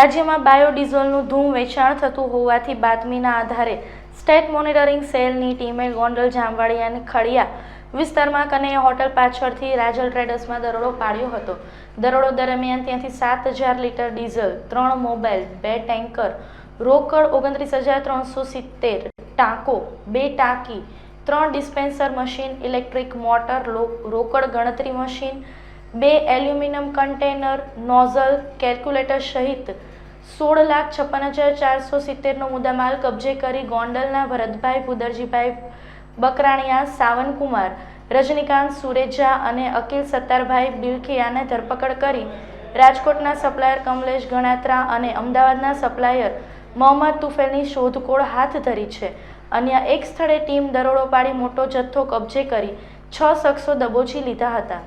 રાજ્યમાં બાયોડીઝલનું ધૂમ વેચાણ થતું હોવાથી બાતમીના આધારે સ્ટેટ મોનિટરિંગ સેલની ટીમે ગોંડલ, જામવાડી અને ખડિયા વિસ્તારમાં કનૈયા હોટલ પાછળથી રાજલ ટ્રેડર્સમાં દરોડો પાડ્યો હતો. દરોડો દરમિયાન ત્યાંથી સાત હજાર લીટર ડીઝલ, ત્રણ મોબાઈલ, બે ટેન્કર, રોકડ ઓગણત્રીસ હજાર ત્રણસો સિત્તેર ટાંકો, બે ટાંકી, ત્રણ ડિસ્પેન્સર મશીન, ઇલેક્ટ્રિક મોટર રોકડ ગણતરી મશીન બે એલ્યુમિનિયમ કન્ટેનર, નોઝલ, કેલ્ક્યુલેટર સહિત સોળ લાખ છપ્પન હજાર ચારસો સિત્તેરનો મુદ્દામાલ કબજે કરી ગોંડલના ભરતભાઈ ભુદરજીભાઈ બકરાણિયા, સાવનકુમાર, રજનીકાંત સુરેજા અને અકિલ સત્તારભાઈ બિલખિયાને ધરપકડ કરી રાજકોટના સપ્લાયર કમલેશ ગણાત્રા અને અમદાવાદના સપ્લાયર મોહમ્મદ તુફેલની શોધખોળ હાથ ધરી છે. અન્ય એક સ્થળે ટીમ દરોડો પાડી મોટો જથ્થો કબજે કરી છ શખ્સો દબોચી લીધા હતા.